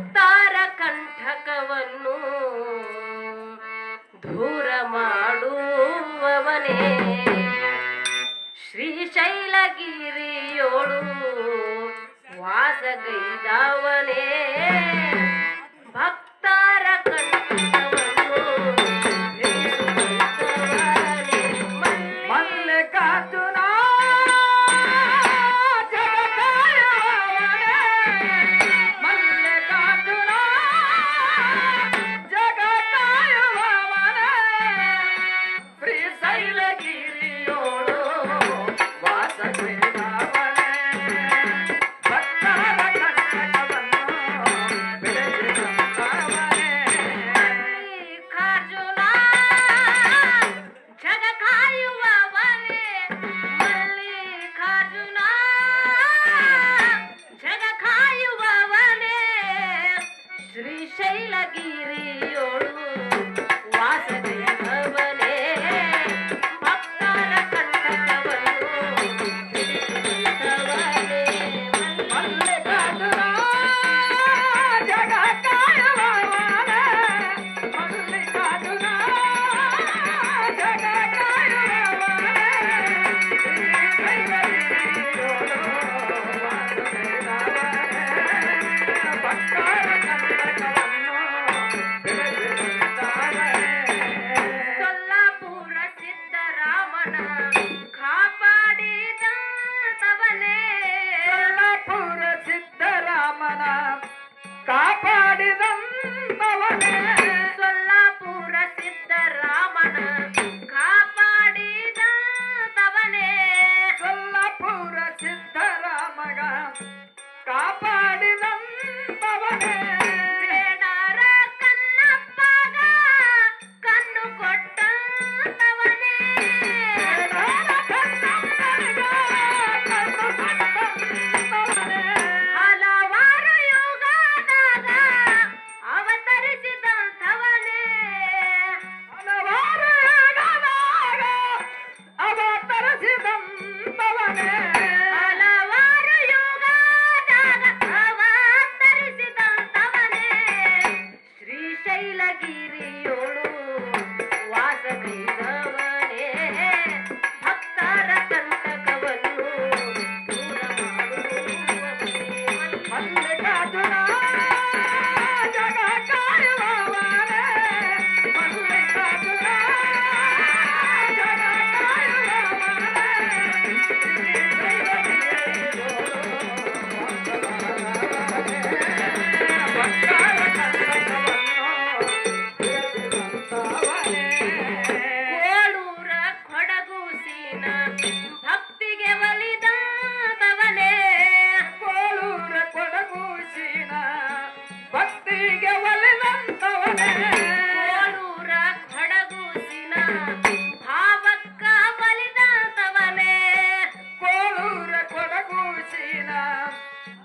ಭಕ್ತಾರ ಕಂಠಕವನ್ನು ದೂರ ಮಾಡುವವನೇ. ಶ್ರೀಶೈಲಗಿರಿಯೋಳು ವಾಸಗೈದವನೇ. ಭಕ್ತರ ಕಂಠಕವನ್ನು ಮಲ್ಲೆ ಕಾತು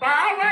Bye.